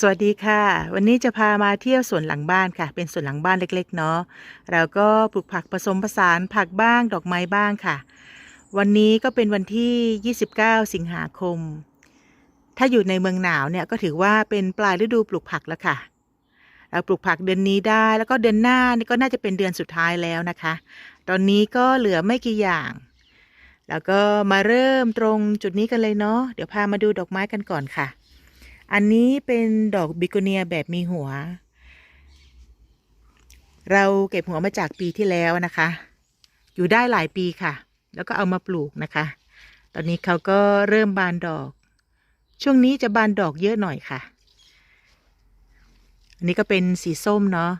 สวัสดีค่ะ วันนี้จะพามาเที่ยวสวนหลังบ้านค่ะ เป็นสวนหลังบ้านเล็ก ๆ เนาะเราก็ปลูกผักผสมผสานผักบ้างดอกไม้บ้างค่ะ วันนี้ก็เป็นวันที่ 29 สิงหาคม ถ้าอยู่ในเมืองหนาวเนี่ยก็ถือว่าเป็นปลายฤดูปลูกผักแล้วค่ะ เราปลูกผักเดือนนี้ได้แล้วก็เดือนหน้านี่ก็น่าจะเป็นเดือนสุดท้ายแล้วนะคะ ตอนนี้ก็เหลือไม่กี่อย่าง แล้วก็มาเริ่มตรงจุดนี้กันเลยเนาะเดี๋ยวพามาดูดอกไม้กันก่อนค่ะ อันนี้เป็นดอกบิโกเนียแบบมีหัว เราเก็บหัวมาจากปีที่แล้วนะคะ อยู่ได้หลายปีค่ะ แล้วก็เอามาปลูกนะคะ ตอนนี้เขาก็เริ่มบานดอก ช่วงนี้จะบานดอกเยอะหน่อยค่ะ อันนี้ก็เป็นสีส้มเนาะ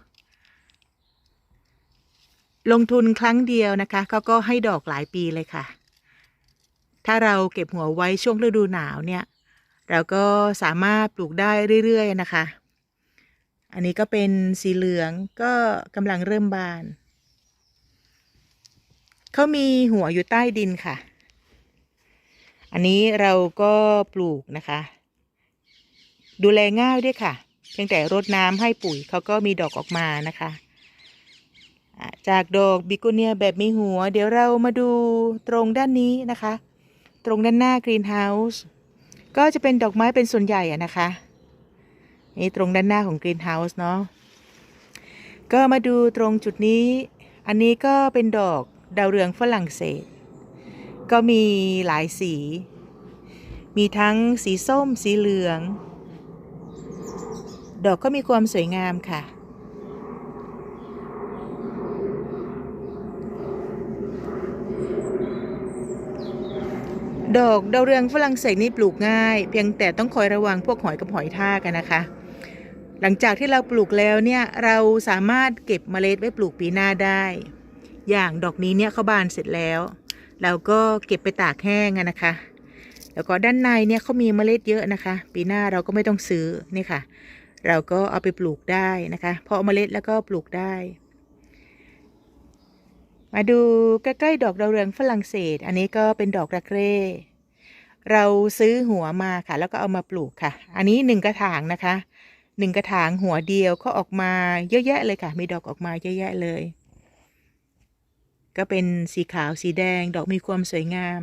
ลงทุนครั้งเดียวนะคะเขาก็ให้ดอกหลายปีเลยค่ะ ถ้าเราเก็บหัวไว้ช่วงฤดูหนาวเนี่ย เราก็สามารถปลูกได้เรื่อยๆนะคะ อันนี้ก็เป็นสีเหลืองก็กำลังเริ่มบาน เขามีหัวอยู่ใต้ดินค่ะ อันนี้เราก็ปลูกนะคะ ดูแลง่ายด้วยค่ะ เพียงแต่รดน้ำให้ปุ๋ยเขาก็มีดอกออกมานะคะจากดอกบิโกเนียแบบมีหัว เดี๋ยวเรามาดูตรงด้านนี้นะคะ ตรงด้านหน้ากรีนเฮาส์ ก็จะเป็นดอกไม้เป็นส่วนใหญ่อะนะคะ นี่ตรงด้านหน้าของกรีนเฮาส์เนาะก็มาดูตรงจุดนี้ อันนี้ก็เป็นดอกดาวเรืองฝรั่งเศส ก็มีหลายสี มีทั้งสีส้มสีเหลือง ดอกก็มีความสวยงามค่ะ ดอกดาวเรืองฝรั่งเศสนี่ปลูกง่าย เพียงแต่ต้องคอยระวังพวกหอยกับหอยทากกันนะคะ หลังจากที่เราปลูกแล้วเนี่ยเราสามารถเก็บเมล็ดไว้ปลูกปีหน้าได้ อย่างดอกนี้เนี่ยเขาบานเสร็จแล้ว เราก็เก็บไปตากแห้งนะคะ แล้วก็ด้านในเนี่ยเขามีเมล็ดเยอะนะคะ ปีหน้าเราก็ไม่ต้องซื้อนี่ค่ะ เราก็เอาไปปลูกได้นะคะเพาะเมล็ดแล้วก็ปลูกได้ มาดูใกล้ๆดอกดาวเรืองฝรั่งเศส อันนี้ก็เป็นดอกระเกร่ เราซื้อหัวมาค่ะ แล้วก็เอามาปลูกค่ะ อันนี้หนึ่งกระถางนะคะหนึ่งกระถางหัวเดียวก็ออกมาเยอะแยะเลยค่ะ มีดอกออกมาเยอะแยะเลย ก็เป็นสีขาวสีแดง ดอกมีความสวยงาม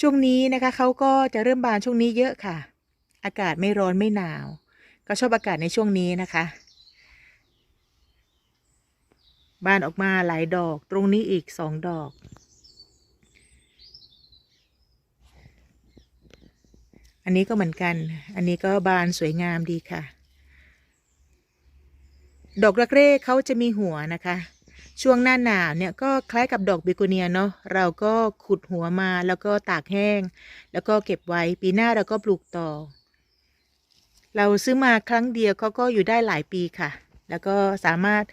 ช่วงนี้นะคะเขาก็จะเริ่มบานช่วงนี้เยอะค่ะ อากาศไม่ร้อนไม่หนาว ก็ชอบอากาศในช่วงนี้นะคะ บานออกมาหลายดอก ตรงนี้อีกสองดอก อันนี้ก็เหมือนกัน อันนี้ก็บานสวยงามดีค่ะ ดอกรักเร่เขาจะมีหัวนะคะ ช่วงหน้าหนาวเนี่ยก็คล้ายกับดอกเบโกเนียเนาะ เราก็ขุดหัวมาแล้วก็ตากแห้ง แล้วก็เก็บไว้ ปีหน้าเราก็ปลูกต่อ เราซื้อมาครั้งเดียวเขาก็อยู่ได้หลายปีค่ะ แล้วก็สามารถ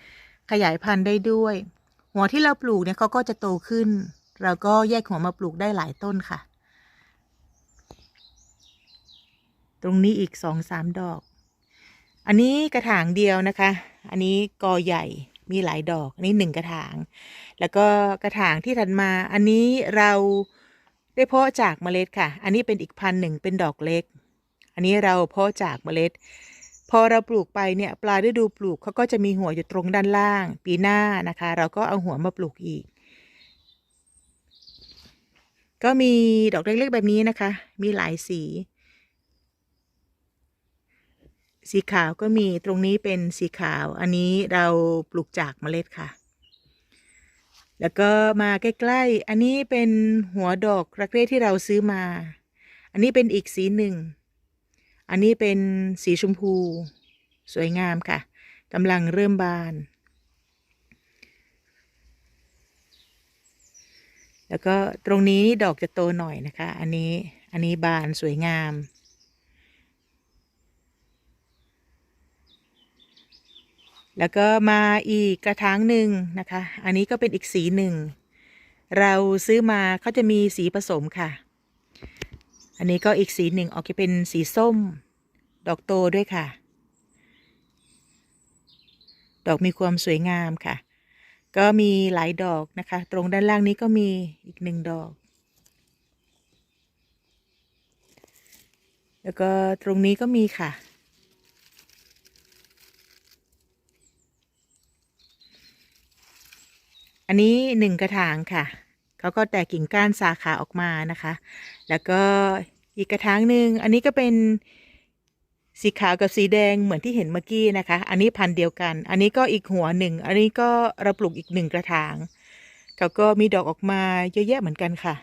ขยายพันธุ์ได้ด้วย หัวที่เราปลูกเนี่ยเขาก็จะโตขึ้น เราก็แยกหัวมาปลูกได้หลายต้นค่ะ ตรงนี้อีกสองสามดอก อันนี้กระถางเดียวนะคะ อันนี้กอใหญ่มีหลายดอก อันนี้หนึ่งกระถาง แล้วก็กระถางที่ถัดมา อันนี้เราได้เพาะจากเมล็ดค่ะ อันนี้เป็นอีกพันหนึ่งเป็นดอกเล็ก อันนี้เราเพาะจากเมล็ด พอเราปลูกไปเนี่ยปลายฤดูปลูกเขาก็จะมีหัวอยู่ตรงด้านล่าง ปีหน้านะคะ เราก็เอาหัวมาปลูกอีก ก็มีดอกเล็กๆแบบนี้นะคะ มีหลายสี สีขาวก็มีตรงนี้เป็นสีขาว อันนี้เราปลูกจากเมล็ดค่ะ แล้วก็มาใกล้ๆ อันนี้เป็นหัวดอกรักเร่ที่เราซื้อมา อันนี้เป็นอีกสีหนึ่ง อันนี้เป็นสีชมพู สวยงามค่ะกำลังเริ่มบาน แล้วก็ตรงนี้ดอกจะโตหน่อยนะคะ อันนี้ อันนี้บานสวยงาม แล้วก็มาอีกกระถางหนึ่งนะคะ อันนี้ก็เป็นอีกสีหนึ่ง เราซื้อมาเขาจะมีสีผสมค่ะ อันนี้ก็อีกสีหนึ่งออกจะเป็นสีส้ม ดอกโตด้วยค่ะ ดอกมีความสวยงามค่ะ ก็มีหลายดอกนะคะ ตรงด้านล่างนี้ก็มีอีกหนึ่งดอก แล้วก็ตรงนี้ก็มีค่ะ อันนี้หนึ่งกระถางค่ะ เขาก็แตกกิ่งก้านสาขาออกมานะคะ แล้วก็อีกกระถางหนึ่งอันนี้ก็เป็นสีขาวกับสีแดงเหมือนที่เห็นเมื่อกี้นะคะ อันนี้พันเดียวกัน อันนี้ก็อีกหัวหนึ่ง อันนี้ก็เราปลูกอีกหนึ่งกระถาง เขาก็มีดอกออกมาเยอะแยะเหมือนกันค่ะ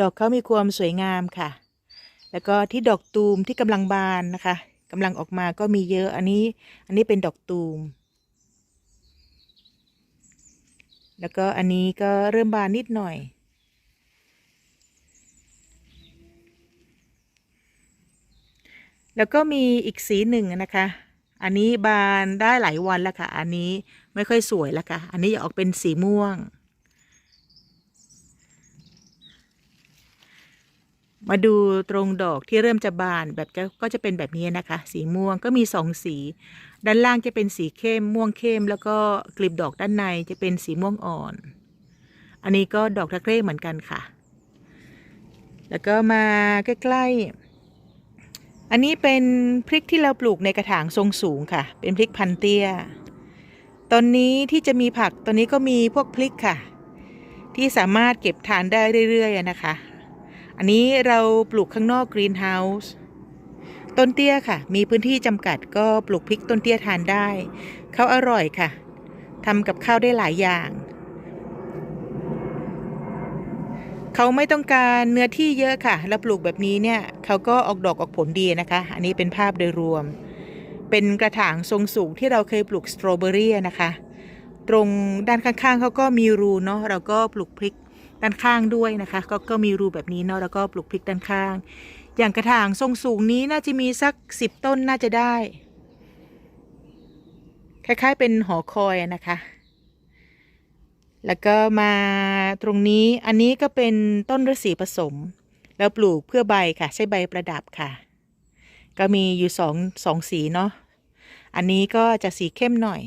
ดอกเขามีความสวยงามค่ะ แล้วก็ที่ดอกตูมที่กำลังบานนะคะกำลังออกมาก็มีเยอะ อันนี้ อันนี้เป็นดอกตูม แล้วก็อันนี้ก็เริ่มบานนิดหน่อย แล้วก็มีอีกสีหนึ่งนะคะ อันนี้บานได้หลายวันแล้วค่ะ อันนี้ไม่ค่อยสวยแล้วค่ะ อันนี้จะออกเป็นสีม่วง มาดูตรงดอกที่เริ่มจะบานแบบก็ก็จะเป็นแบบนี้นะคะ สีม่วงก็มีสองสี ด้านล่างจะเป็นสีเข้มม่วงเข้ม แล้วก็กลีบดอกด้านในจะเป็นสีม่วงอ่อน อันนี้ก็ดอกทะเร้เหมือนกันค่ะ แล้วก็มาใกล้ๆ อันนี้เป็นพริกที่เราปลูกในกระถางทรงสูงค่ะ เป็นพริกพันเตี้ย ตอนนี้ที่จะมีผักตอนนี้ก็มีพวกพริกค่ะ ที่สามารถเก็บทานได้เรื่อยๆนะคะ อันนี้เราปลูกข้างนอกกรีนเฮาส์ ต้นเตี้ยค่ะ มีพื้นที่จำกัดก็ปลูกพริกต้นเตี้ยทานได้ เขาอร่อยค่ะทำกับข้าวได้หลายอย่าง เขาไม่ต้องการเนื้อที่เยอะค่ะ แล้วปลูกแบบนี้เนี่ยเขาก็ออกดอกออกผลดีนะคะ อันนี้เป็นภาพโดยรวม เป็นกระถางทรงสูงที่เราเคยปลูกสตรอเบอรี่นะคะ ตรงด้านข้างๆเขาก็มีรูเนาะเราก็ปลูกพริกด้านข้างด้วยนะคะ ก็ก็มีรูแบบนี้เนาะแล้วก็ปลูกพริกด้านข้าง อย่างกระถางทรงสูงนี้น่าจะมีสักสิบต้นน่าจะได้ คล้ายๆเป็นหอคอยนะคะ แล้วก็มาตรงนี้อันนี้ก็เป็นต้นฤาษีผสม แล้วปลูกเพื่อใบค่ะ ใช้ใบประดับค่ะ ก็มีอยู่สองสองสีเนาะ อันนี้ก็จะสีเข้มหน่อย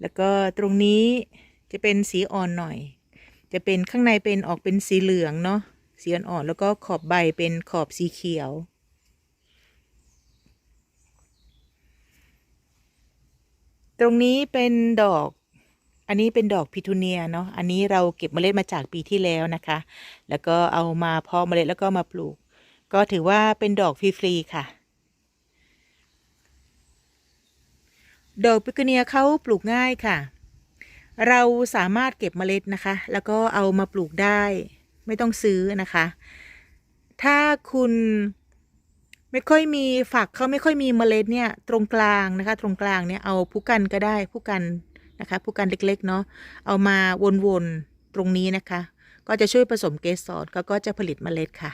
แล้วก็ตรงนี้จะเป็นสีอ่อนหน่อยจะเป็นข้างในเป็นออกเป็นสีเหลืองเนาะ สีอ่อนๆแล้วก็ขอบใบเป็นขอบสีเขียว ตรงนี้เป็นดอก อันนี้เป็นดอกพิทูเนียเนาะอันนี้เราเก็บเมล็ดมาจากปีที่แล้วนะคะ แล้วก็เอามาเพาะเมล็ดแล้วก็มาปลูก ก็ถือว่าเป็นดอกฟรีๆค่ะดอกพิทูเนียเขาปลูกง่ายค่ะ เราสามารถเก็บเมล็ดนะคะ แล้วก็เอามาปลูกได้ ไม่ต้องซื้อนะคะ ถ้าคุณไม่ค่อยมีฝักเขาไม่ค่อยมีเมล็ดเนี่ยตรงกลางนะคะ ตรงกลางเนี่ยเอาผู้กันก็ได้ผู้กันนะคะผู้กันเล็กๆเนาะเอามาวนๆตรงนี้นะคะ ก็จะช่วยผสมเกสรเขาก็จะผลิตเมล็ดค่ะ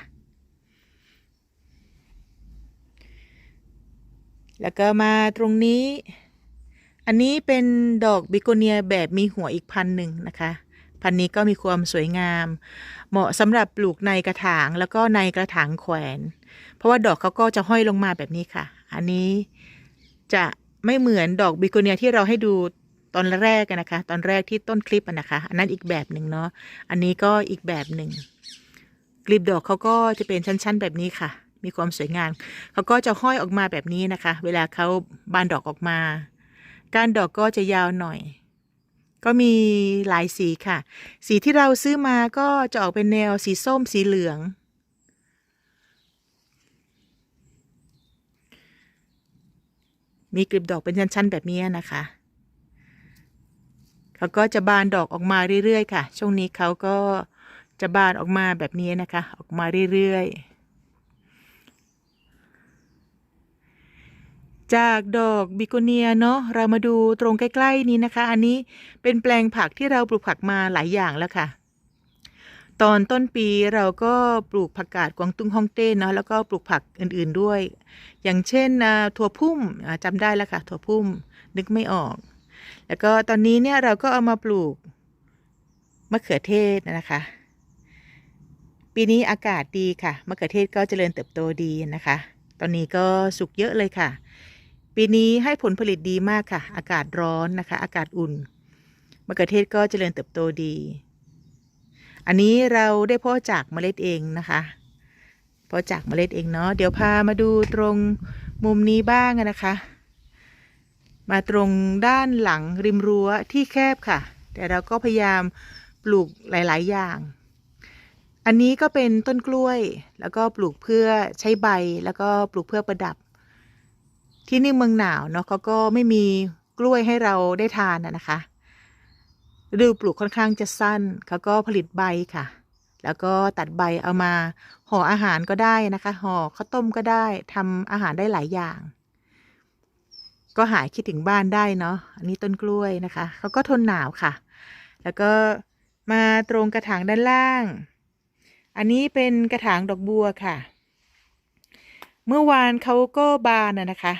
แล้วก็มาตรงนี้ อันนี้เป็นดอกบิโกเนียแบบมีหัวอีกพันหนึ่งนะคะ พันนี้ก็มีความสวยงาม เหมาะสำหรับปลูกในกระถางแล้วก็ในกระถางแขวน เพราะว่าดอกเขาก็จะห้อยลงมาแบบนี้ค่ะ อันนี้จะไม่เหมือนดอกบิโกเนียที่เราให้ดูตอนแรกนะคะ ตอนแรกที่ต้นคลิปอะนะคะ อันนั้นอีกแบบหนึ่งเนาะอันนี้ก็อีกแบบหนึ่งกลีบดอกเขาก็จะเป็นชั้น ๆ แบบนี้ค่ะ มีความสวยงามเขาก็จะห้อยออกมาแบบนี้นะคะ เวลาเขาบานดอกออกมา ก้านดอกก็จะยาวหน่อย ก็มีหลายสีค่ะ สีที่เราซื้อมาก็จะออกเป็นแนวสีส้มสีเหลือง มีกลีบดอกเป็นชั้น ๆ แบบนี้นะคะเขาก็จะบานดอกออกมาเรื่อย ๆ ค่ะ ช่วงนี้เขาก็จะบานออกมาแบบนี้นะคะ ออกมาเรื่อย ๆ จากดอกบิโกเนียเนาะเรามาดูตรงใกล้ ๆ นี้นะคะ อันนี้เป็นแปลงผักที่เราปลูกผักมาหลายอย่างแล้วค่ะ ตอนต้นปีเราก็ปลูกผักกาดกวางตุ้งฮ่องเต้เนาะแล้วก็ปลูกผักอื่นๆด้วย อย่างเช่นถั่วพุ่มอ่าจำได้แล้วค่ะ ถั่วพุ่มนึกไม่ออก แล้วก็ตอนนี้เนี่ยเราก็เอามาปลูกมะเขือเทศนะคะ ปีนี้อากาศดีค่ะมะเขือเทศก็เจริญเติบโตดีนะคะ ตอนนี้ก็สุกเยอะเลยค่ะ ปีนี้ให้ผลผลิตดีมากค่ะ อากาศร้อนนะคะ อากาศอุ่นมะเขือเทศก็เจริญเติบโตดี อันนี้เราได้เพาะจากเมล็ดเองนะคะเพาะจากเมล็ดเองเนาะเดี๋ยวพามาดูตรงมุมนี้บ้างนะคะ มาตรงด้านหลังริมรั้วที่แคบค่ะ แต่เราก็พยายามปลูกหลาย ๆ อย่าง อันนี้ก็เป็นต้นกล้วย แล้วก็ปลูกเพื่อใช้ใบแล้วก็ปลูกเพื่อประดับ ที่นี่เมืองหนาวเนาะเขาก็ไม่มีกล้วยให้เราได้ทานนะคะฤดูปลูกค่อนข้างจะสั้นเขาก็ผลิตใบค่ะ แล้วก็ตัดใบเอามาห่ออาหารก็ได้นะคะห่อข้าวต้มก็ได้ทำอาหารได้หลายอย่าง ก็หายคิดถึงบ้านได้เนาะอันนี้ต้นกล้วยนะคะเขาก็ทนหนาวค่ะ แล้วก็มาตรงกระถางด้านล่าง อันนี้เป็นกระถางดอกบัวค่ะ เมื่อวานเขาก็บานนะนะคะ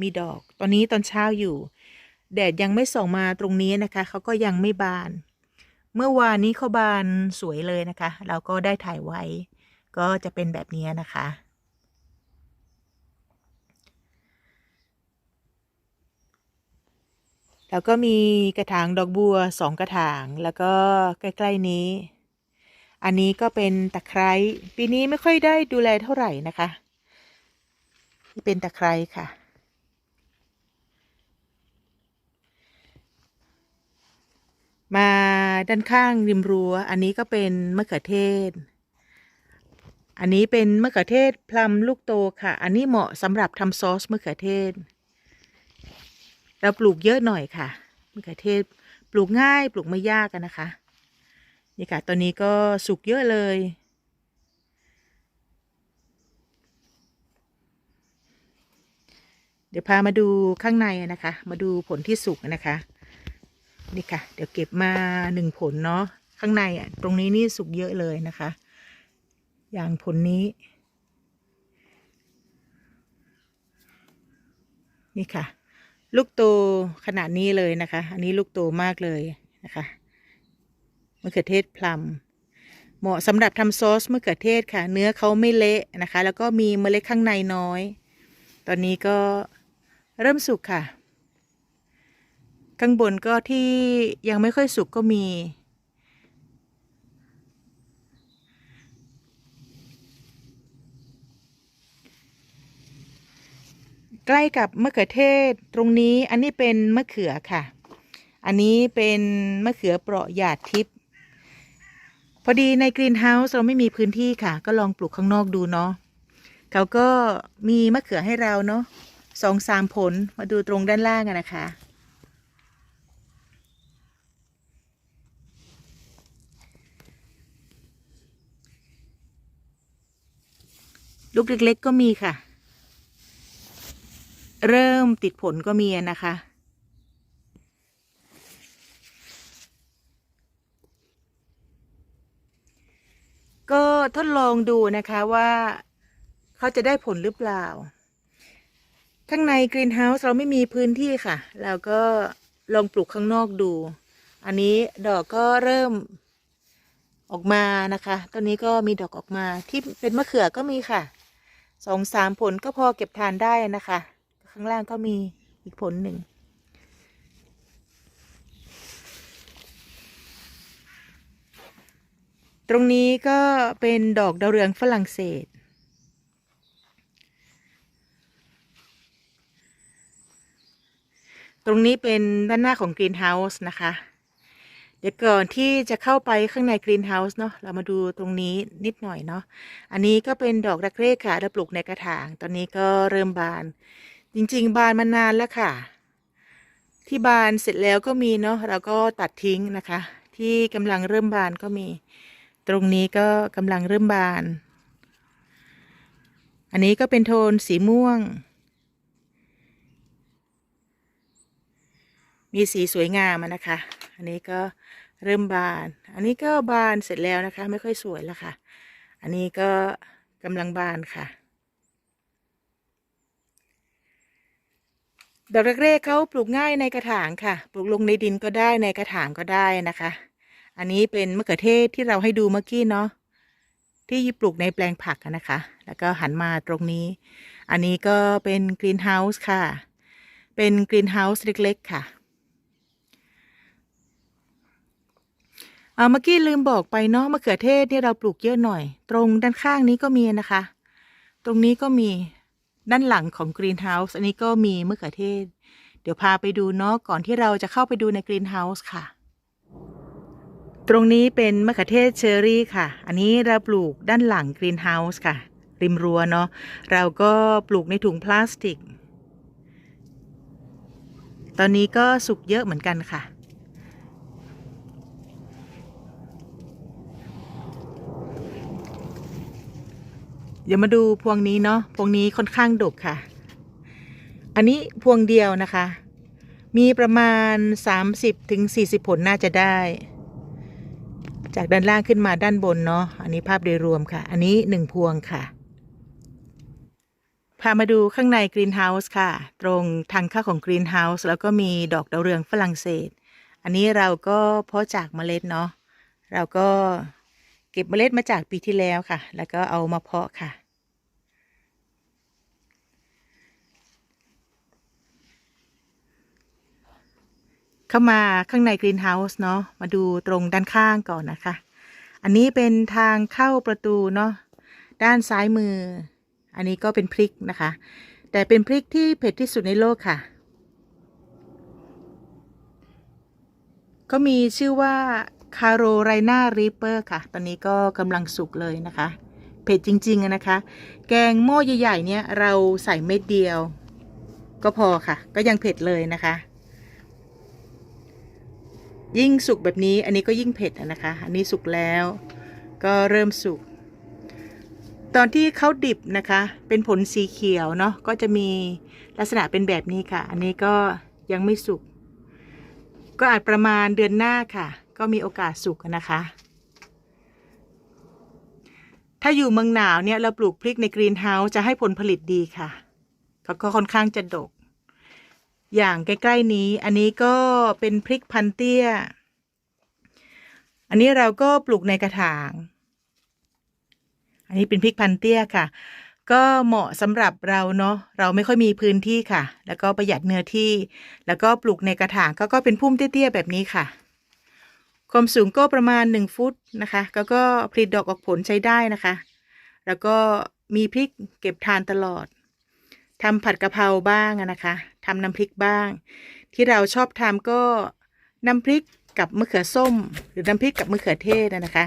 มีดอก ตอนนี้ตอนเช้าอยู่ แดดยังไม่ส่องมาตรงนี้นะคะ เขาก็ยังไม่บาน เมื่อวานนี้เขาบานสวยเลยนะคะ เราก็ได้ถ่ายไว้ ก็จะเป็นแบบนี้นะคะ แล้วก็มีกระถางดอกบัวสองกระถาง แล้วก็ใกล้ ๆ นี้ อันนี้ก็เป็นตะไคร้ ปีนี้ไม่ค่อยได้ดูแลเท่าไหร่นะคะนี่เป็นตะไคร้ค่ะ มา ด้านข้างริมรั้ว อันนี้ก็เป็นมะเขือเทศ อันนี้เป็นมะเขือเทศพลัมลูกโตค่ะ อันนี้เหมาะสำหรับทำซอสมะเขือเทศ เราปลูกเยอะหน่อยค่ะมะเขือเทศปลูกง่ายปลูกไม่ยากกันนะคะ นี่ค่ะตอนนี้ก็สุกเยอะเลย เดี๋ยวพามาดูข้างในนะคะ มาดูผลที่สุกนะคะ นี่ค่ะ เดี๋ยวเก็บมาหนึ่งผลเนาะข้างในอะ ตรงนี้นี่สุกเยอะเลยนะคะ อย่างผลนี้ นี่ค่ะ ลูกโตขนาดนี้เลยนะคะ อันนี้ลูกโตมากเลยนะคะมะเขือเทศพลัมเหมาะสำหรับทำซอสมะเขือเทศค่ะ เนื้อเขาไม่เละนะคะ แล้วก็มีเมล็ดข้างในน้อย ตอนนี้ก็เริ่มสุกค่ะ ข้างบนก็ที่ยังไม่ค่อยสุกก็มี ใกล้กับมะเขือเทศตรงนี้อันนี้เป็นมะเขือค่ะ อันนี้เป็นมะเขือเปราะหยาดทิพย์พอดีในกรีนเฮาส์เราไม่มีพื้นที่ค่ะ ก็ลองปลูกข้างนอกดูเนาะเขาก็มีมะเขือให้เราเนาะสองสามผลมาดูตรงด้านล่างกันนะคะ ลูกเล็กๆก็มีค่ะ เริ่มติดผลก็มีนะคะ ก็ทดลองดูนะคะว่าเขาจะได้ผลหรือเปล่า ข้างในกรีนเฮาส์เราไม่มีพื้นที่ค่ะ เราก็ลองปลูกข้างนอกดู อันนี้ดอกก็เริ่มออกมานะคะต้นนี้ก็มีดอกออกมาที่เป็นมะเขือก็มีค่ะ สองสามผลก็พอเก็บทานได้นะคะ ข้างล่างก็มีอีกผลหนึ่ง ตรงนี้ก็เป็นดอกดาวเรืองฝรั่งเศส ตรงนี้เป็นด้านหน้าของกรีนเฮาส์นะคะ ดี๋ยวก่อนที่จะเข้าไปข้างในกรีนเฮาส์เนาะเรามาดูตรงนี้นิดหน่อยเนาะอันนี้ก็เป็นดอกรักเร่ค่ะเราปลูกในกระถาง ตอนนี้ก็เริ่มบาน จริง ๆ บานมานานแล้วค่ะ ที่บานเสร็จแล้วก็มีเนาะเราก็ตัดทิ้งนะคะ ที่กำลังเริ่มบานก็มี ตรงนี้ก็กำลังเริ่มบาน อันนี้ก็เป็นโทนสีม่วง มีสีสวยงามนะคะ อันนี้ก็เริ่มบาน อันนี้ก็บานเสร็จแล้วนะคะ ไม่ค่อยสวยแล้วค่ะ อันนี้ก็กำลังบานค่ะ ดอกแรกๆเขาปลูกง่ายในกระถางค่ะ ปลูกลงในดินก็ได้ในกระถางก็ได้นะคะ อันนี้เป็นมะเขือเทศที่เราให้ดูเมื่อกี้เนาะที่ปลูกในแปลงผักนะคะ แล้วก็หันมาตรงนี้ อันนี้ก็เป็นกรีนเฮาส์ค่ะ เป็นกรีนเฮาส์เล็กๆค่ะ เอาเมื่อกี้ลืมบอกไปเนาะมะเขือเทศเนี่ยเราปลูกเยอะหน่อย ตรงด้านข้างนี้ก็มีนะคะ ตรงนี้ก็มีด้านหลังของกรีนเฮาส์อันนี้ก็มีมะเขือเทศ เดี๋ยวพาไปดูเนาะก่อนที่เราจะเข้าไปดูในกรีนเฮาส์ค่ะ ตรงนี้เป็นมะเขือเทศเชอรี่ค่ะ อันนี้เราปลูกด้านหลังกรีนเฮาส์ค่ะ ริมรั้วเนาะเราก็ปลูกในถุงพลาสติก ตอนนี้ก็สุกเยอะเหมือนกันค่ะ เดี๋ยวมาดูพวงนี้เนาะพวงนี้ค่อนข้างดกค่ะ อันนี้พวงเดียวนะคะ มีประมาณ30ถึง40 ผลน่าจะได้ จากด้านล่างขึ้นมาด้านบนเนาะอันนี้ภาพโดยรวมค่ะ อันนี้หนึ่งพวงค่ะ พามาดูข้างในกรีนเฮาส์ค่ะ ตรงทางเข้าของกรีนเฮาส์แล้วก็มีดอกดาวเรืองฝรั่งเศส อันนี้เราก็เพาะจากเมล็ดเนาะเราก็ เก็บเมล็ดมาจากปีที่แล้วค่ะ แล้วก็เอามาเพาะค่ะ เข้ามาข้างในกรีนเฮาส์เนาะ มาดูตรงด้านข้างก่อนนะคะ อันนี้เป็นทางเข้าประตูเนาะ ด้านซ้ายมือ อันนี้ก็เป็นพริกนะคะ แต่เป็นพริกที่เผ็ดที่สุดในโลกค่ะก็มีชื่อว่า คาโรไรนารีเปอร์ค่ะ ตอนนี้ก็กำลังสุกเลยนะคะ เผ็ดจริงๆนะคะ แกงหม้อใหญ่ๆเนี่ยเราใส่เม็ดเดียว ก็พอค่ะ ก็ยังเผ็ดเลยนะคะ ยิ่งสุกแบบนี้อันนี้ก็ยิ่งเผ็ดนะคะ อันนี้สุกแล้ว ก็เริ่มสุก ตอนที่เขาดิบนะคะ เป็นผลสีเขียวเนาะ ก็จะมีลักษณะเป็นแบบนี้ค่ะ อันนี้ก็ยังไม่สุก ก็อาจประมาณเดือนหน้าค่ะ ก็มีโอกาสสุกนะคะ ถ้าอยู่เมืองหนาวเนี่ยเราปลูกพริกในกรีนเฮาส์จะให้ผลผลิตดีค่ะเขาก็ค่อนข้างจะดก อย่างใกล้ ๆ นี้อันนี้ก็เป็นพริกพันเตี้ย อันนี้เราก็ปลูกในกระถาง อันนี้เป็นพริกพันเตี้ยค่ะ ก็เหมาะสำหรับเราเนาะเราไม่ค่อยมีพื้นที่ค่ะ แล้วก็ประหยัดเนื้อที่ แล้วก็ปลูกในกระถางก็ก็เป็นพุ่มเตี้ยๆแบบนี้ค่ะ ความสูงก็ประมาณหนึ่งฟุตนะคะก็ก็ผลิดดอกออกผลใช้ได้นะคะ แล้วก็มีพริกเก็บทานตลอดทำผัดกะเพราบ้างนะคะทำน้ำพริกบ้าง ที่เราชอบทำก็น้ำพริกกับมะเขือส้ม หรือน้ำพริกกับมะเขือเทศนะคะ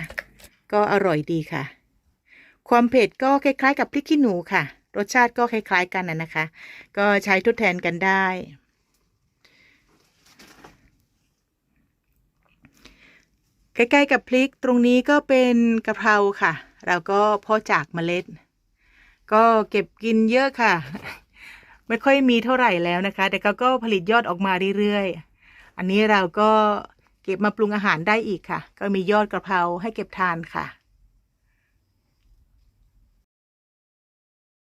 ก็อร่อยดีค่ะ ความเผ็ดก็คล้ายๆ กับพริกขี้หนูค่ะ รสชาติก็คล้าย ๆ กันนะนะคะ ก็ใช้ทดแทนกันได้ ใกล้ๆกับพริกตรงนี้ก็เป็นกะเพราค่ะ เราก็เพาะจากเมล็ด ก็เก็บกินเยอะค่ะ ไม่ค่อยมีเท่าไหร่แล้วนะคะ แต่เขาก็ผลิตยอดออกมาเรื่อยๆ อันนี้เราก็เก็บมาปรุงอาหารได้อีกค่ะ ก็มียอดกะเพราให้เก็บทานค่ะ